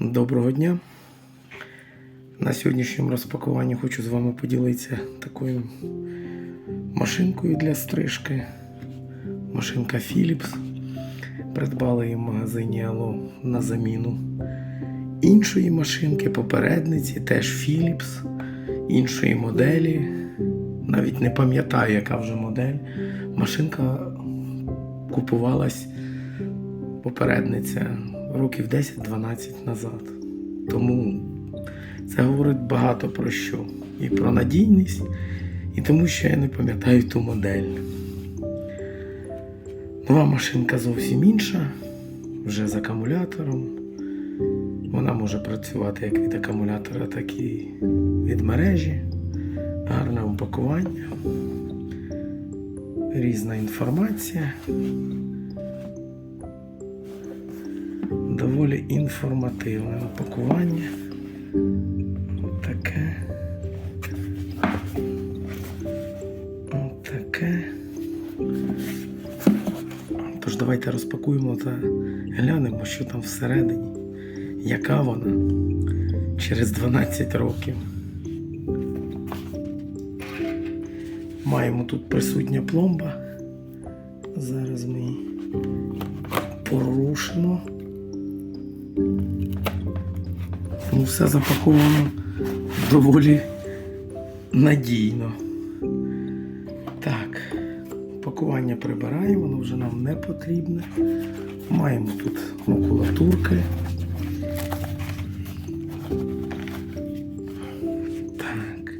Доброго дня. На сьогоднішньому розпакуванні хочу з вами поділитися такою машинкою для стрижки. Машинка Philips. Придбали її в магазині Allo на заміну іншої машинки, попередниці, теж Philips, іншої моделі. Навіть не пам'ятаю, яка вже модель. Машинка купувалась попередниця років 10-12 назад. Тому це говорить багато про що. І про надійність, і тому, що я не пам'ятаю ту модель. Нова машинка зовсім інша, вже з акумулятором. Вона може працювати як від акумулятора, так і від мережі. Гарне упакування, різна інформація. Доволі інформативне упакування. Отаке. Отаке. Тож давайте розпакуємо та глянемо, що там всередині. Яка вона через 12 років. Маємо тут присутня пломба. Зараз ми її порушимо. Ну, все запаковано доволі надійно. Так, пакування прибираємо, воно вже нам не потрібне. Маємо тут макулатурки. Так.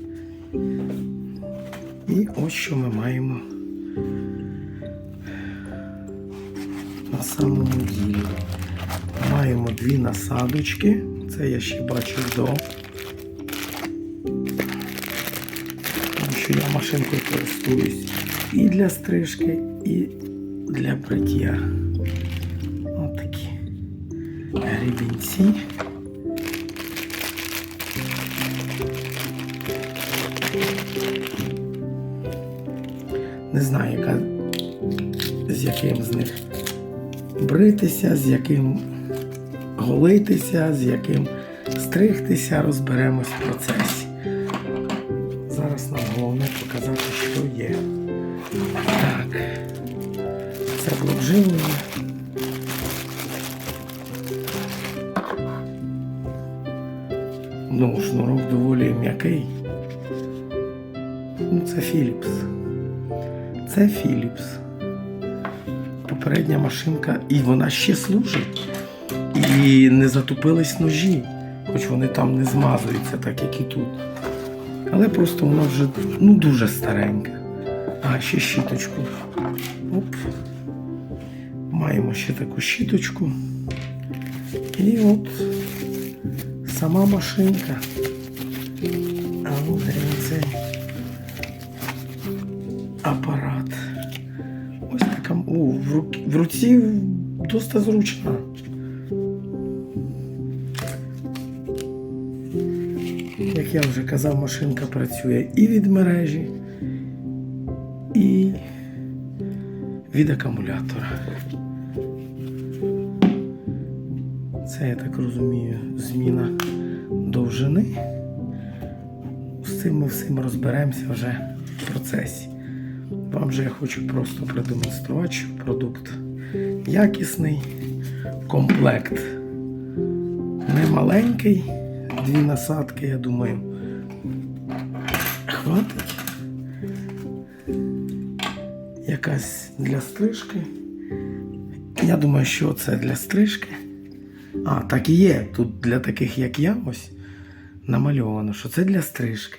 І ось що ми маємо на самому ділі. Маємо дві насадочки. Це я ще бачу до. Тому що я машинкою користуюсь і для стрижки, і для бриття. Ось такі грібінці. Не знаю, яка, з яким з них бритися, з яким голитися, з яким стригтися, розберемось в процесі. Зараз нам головне показати, що є. Так, це блок. Ну, шнурок доволі м'який. Ну, це Philips. Це Philips. Попередня машинка, і вона ще служить. І не затупились ножі, хоч вони там не змазуються, так як і тут. Але просто вона вже ну, дуже старенька. А, ще щіточку. Оп. Маємо ще таку щіточку. І от сама машинка. А ну, цей апарат. Ось така. О, в руці досить зручна. Як я вже казав, машинка працює і від мережі, і від акумулятора. Це, я так розумію, зміна довжини. З цим ми всім розберемося вже в процесі. Вам же я хочу просто продемонструвати, що продукт якісний, комплект не маленький, дві насадки, я думаю, хватить. Якась для стрижки. Я думаю, що це для стрижки. А, так і є. Тут для таких, як я, ось намальовано, що це для стрижки.